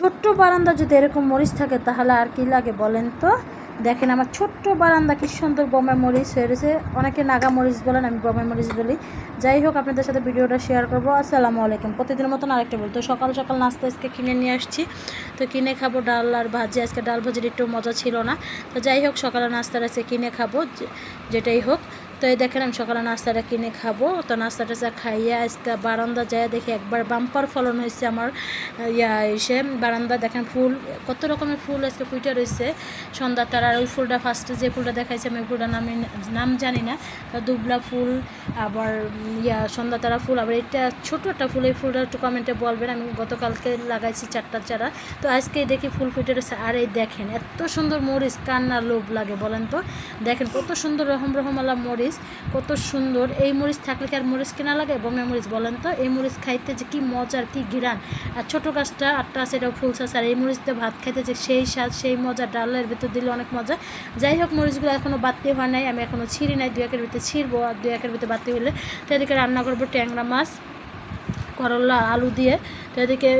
ছোট্ট বারান্দা যদি এরকম মরিচ থাকে, তাহলে আর কি লাগে বলেন তো? দেখেন আমার ছোট্ট বারান্দা, কি সুন্দর বমের মরিচ হয়েছে অনেকে নাগা মরিচ বলেন, আমি বমের মরিচ বলি। যাই হোক, আপনাদের সাথে ভিডিওটা শেয়ার করব। আসসালামু আলাইকুম। প্রতিদিনের মতন আরেকটা বলি। তো সকাল সকাল নাস্তা আজকে কিনে নিয়ে আসছি। তো কিনে খাব ডাল আর ভাজি। আজকে ডাল ভাজির একটু মজা ছিল না। তো যাই হোক সকালে নাস্তাটা আজকে কিনে খাব যেটাই হোক। তো এই দেখেন, আমি সকালে নাস্তাটা কিনে খাব। তো নাস্তাটা টাস্তা খাইয়ে আজকে বারান্দা যায় দেখি একবার বাম্পার ফলন হয়েছে আমার ইয়া এসে। বারান্দা দেখেন ফুল, কত রকমের ফুল আজকে ফুইটা রয়েছে। সন্ধ্যা তার আর ওই ফুলটা ফার্স্টে যে ফুলটা দেখাইছে, আমি ওই ফুলটার নাম নাম জানি না। দুবলা ফুল আবার ইয়া, সন্ধ্যা তারা ফুল, আবার এটা ছোটো একটা ফুল, এই ফুলটা একটু কমেন্টে বলবেন, আমি গতকালকে লাগাইছি চারটা চারা। তো আজকে দেখি ফুল ফুটে রয়েছে, আর এই দেখেন, এত সুন্দর মরিচ, কান্না লোভ লাগে, বলেন তো। দেখেন, কত সুন্দর রহম রহমালা মরিচ, কত সুন্দর। এই মরিচ থাকলে কি আর মরিচ কেনা লাগে? বমে মরিচ, বলেন তো। এই মরিচ খাইতে যে কি মজার, কি গিরান আর ছোটো গাছটা, আটটা আছে, এটাও ফুল চাষ, আর এই মরিচ দিয়ে ভাত খাইতে যে সেই স্বাদ, সেই মজা, ডালের ভিতর দিলে অনেক মজা। যাই হোক, মরিচগুলো এখনও বাড়তে হয় নাই, আমি এখনও ছিঁড়ি নাই দু একের ভিতরে ছিঁড়বো, আর দু একের ভিতরে বাড়তে হলে তো এদিকে রান্না করব ট্যাংরা মাছ, করলা, আলু দিয়ে। তো এদিকে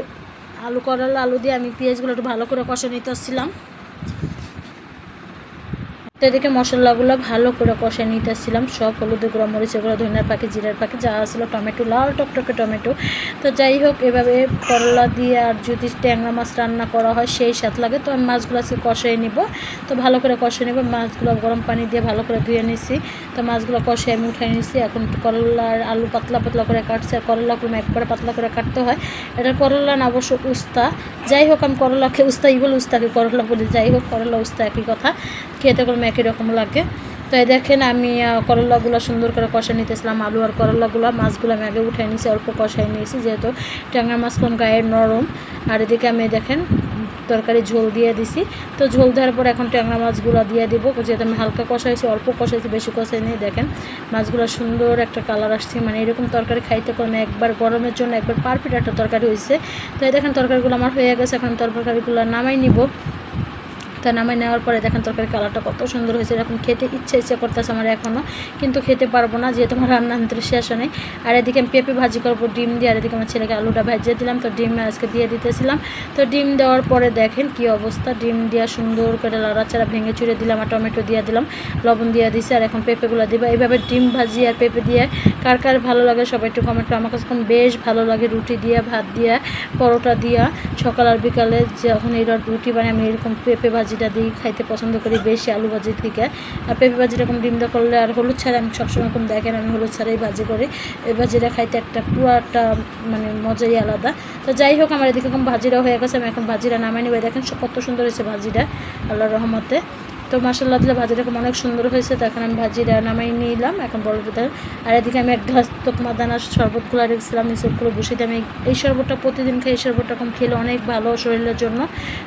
আলু, করলা, আলু দিয়ে আমি পেঁয়াজগুলো একটু ভালো করে কষে নিতে আসছিলাম। তো এদিকে মশলাগুলো ভালো করে কষে নিতেছিলাম। সব হলুদ, গুঁড়ো মরিচের গুঁড়ো ধনিয়ার পাখি, জিরার পাখি, যা আসলো টমেটো, লাল টকটকে টমেটো। তো যাই হোক, এভাবে করলা দিয়ে আর যদি ট্যাংরা মাছ রান্না করা হয়, সেই স্বাদ লাগে। তো আমি মাছগুলো আজকে কষাই নিব। তো ভালো করে কষে নেব। মাছগুলো গরম পানি দিয়ে ভালো করে ধুয়ে নিছি। তো মাছগুলো কষে আমি উঠাই নিছি। এখন করলার আলু পাতলা পাতলা করে কাটছে। আর করলাগুলো একবারে পাতলা করে কাটতে হয়। এটা করলা না, অবশ্য উস্তা। যাই হোক, আমি করলাকে উস্তাই বলি উস্তাকে করলা বলি। যাই হোক, করলা উস্তা একই কথা। খেতে করলাম একই রকম লাগে। তো এই দেখেন আমি আহ, করলাগুলো সুন্দর করে কষা নিতেছিলাম আলু আর করলাগুলো। মাছগুলো আমি আগে উঠাই নিয়েছি অল্প কষাই নিয়েছি যেহেতু ট্যাংরা মাছ কোন গায়ের নরম। আর এদিকে আমি দেখেন তরকারি ঝোল দিয়ে দিছি। তো ঝোল দেওয়ার পর এখন ট্যাংরা মাছগুলো দিয়ে দিব যেহেতু আমি হালকা কষাইছি অল্প কষাইছি বেশি কষাই নিয়ে দেখেন। মাছগুলো সুন্দর একটা কালার আসছে মানে এরকম তরকারি খাইতে কোনো একবার গরমের জন্য একবার পারফেক্ট একটা তরকারি হয়েছে তো এই দেখেন তরকারিগুলো আমার হয়ে গেছে এখন তরকারিগুলো নামাই নিব। তা নামাই নেওয়ার পরে দেখেন তরকারি কালারটা কত সুন্দর হয়েছে, এরকম খেতে ইচ্ছে ইচ্ছে করতেছে আমার এখনও কিন্তু খেতে পারব না যেহেতু আমার রান্না ভিতরে শেষ নেই আর এদিকে আমি পেঁপে ভাজি করব, ডিম দিয়ে, আর এদিকে আমার ছেলেকে আলুটা ভাজিয়ে দিলাম, তো ডিম আজকে দিয়ে দিতেছিলাম। তো ডিম দেওয়ার পরে দেখেন কি অবস্থা, ডিম দেওয়া সুন্দর করে লাড়াচাড়া ভেঙে চুড়ে দিলাম আর টমেটো দিয়ে দিলাম, লবণ দিয়ে দিছি, আর এখন পেঁপেগুলো দিবা। এইভাবে ডিম ভাজি আর পেঁপে দিয়ে কার কার ভালো লাগে সবাই একটু কমেন্ট করে। আমার কাছে বেশ ভালো লাগে রুটি দিয়ে, ভাত দিয়ে, পরোটা দিয়া। সকাল আর বিকালে যখন এই রুটি বানিয়ে আমি এরকম পেঁপে ভাজিটা দিই, খাইতে পছন্দ করি বেশি আলু ভাজি থেকে। আর পেঁপে ভাজিটা কোনো ডিম দিয়ে করলে আর হলুদ ছাড়া আমি সবসময় কোনো দেখেন, আমি হলুদ ছাড়াই ভাজি করি। এই ভাজিটা খাইতে একটা পুরো একটা মানে মজাই আলাদা। তো যাই হোক, আমার এদিকে এখন ভাজিরা হয়ে গেছে, আমি এখন ভাজিরা নামাই নিব। এই দেখেন কত সুন্দর হয়েছে ভাজিটা, আল্লাহর রহমতে। তো মাসাল্লাহ দিলে ভাজিটা খুব অনেক সুন্দর হয়েছে। তো এখন আমি ভাজিটা নামাই নিলাম, এখন বড় আর এদিকে আমি এক গ্লাস তোকমা দানার শরবতগুলো রেখেছিলাম এই সবগুলো বসে দিয়ে আমি এই শরবতটা প্রতিদিন খাই, এই শরবতটা কম খেলে অনেক ভালো শরীরের জন্য,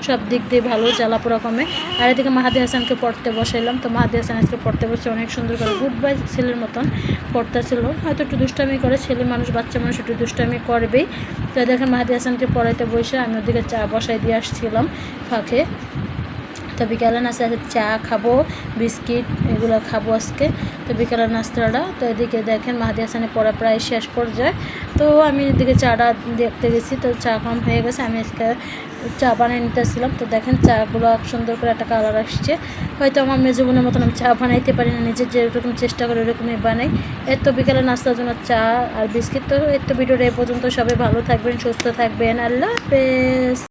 সব দিক দিয়ে ভালো জ্বালাপোড়া কমে। আর এদিকে মাহাদি হাসানকে পড়তে বসাইলাম, তো মাহাদি হাসান আজকে পড়তে বসে অনেক সুন্দর করে গুড বাই ছেলের মতন পড়তেছিল। হয়তো একটু দুষ্টামি করে ছেলে মানুষ, বাচ্চা মানুষ একটু দুষ্টামি করবেই। তো দেখেন মাহাদি হাসানকে পড়াইতে বসে আমি ওদিকে চা বসাই দিয়ে আসছিলাম ফাঁকে। তো বিকালে নাস্তা চা খাব, বিস্কিট এগুলো খাব আজকে। তো বিকালের নাস্তাটা, তো এদিকে দেখেন মাহাদি হাসানের পড়া প্রায় শেষ পর্যায়ে। তো আমি এদিকে চাটা দেখতে গেছি, তো চা কম হয়ে গেছে, আমি আজকে চা বানিয়ে নিতেছিলাম। তো দেখেন চাগুলো সুন্দর করে একটা কালার আসছে। হয়তো আমার মেয়ে জীবনের মতন আমি চা বানাইতে পারি না নিজের যেরকম চেষ্টা করে ওরকমই বানাই। এর তো বিকালে নাস্তার জন্য চা আর বিস্কিট, তো এর তো ভিডিওটা এ পর্যন্ত। সবাই ভালো থাকবেন, সুস্থ থাকবেন। আল্লাহ হাফেজ।